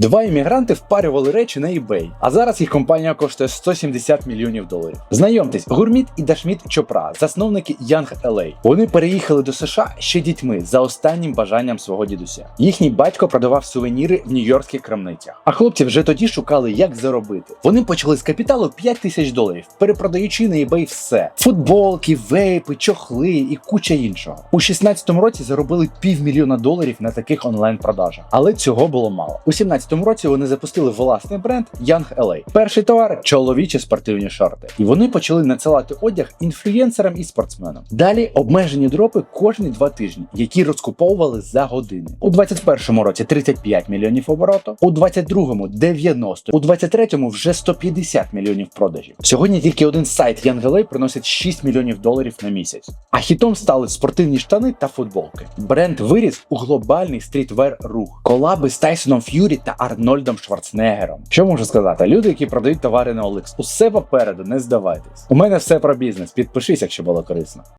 Два іммігранти впарювали речі на eBay, а зараз їх компанія коштує 170 мільйонів доларів. Знайомтесь, Гурміт і Дашміт Чопра, засновники Young LA. Вони переїхали до США ще дітьми за останнім бажанням свого дідуся. Їхній батько продавав сувеніри в нью-йоркських крамницях. А хлопці вже тоді шукали, як заробити. Вони почали з капіталу 5 тисяч доларів, перепродаючи на eBay все: футболки, вейпи, чохли і куча іншого. У 16-му році заробили півмільйона доларів на таких онлайн-продажах, але цього було мало. У 17-му році вони запустили власний бренд Young LA. Перший товар чоловічі спортивні шорти. І вони почали надсилати одяг інфлюєнсерам і спортсменам. Далі обмежені дропи кожні два тижні, які розкуповували за години. У 21-му році 35 мільйонів обороту, у 22-му 90, у 23-му вже 150 мільйонів продажів. Сьогодні тільки один сайт Young LA приносить 6 мільйонів доларів на місяць. А хітом стали спортивні штани та футболки. Бренд виріс у глобальний стрітвер рух, колаби з Тайсоном Ф'юрі та Арнольдом Шварценеггером. Що можу сказати? Люди, які продають товари на OLX, усе попереду, не здавайтесь. У мене все про бізнес. Підпишись, якщо було корисно.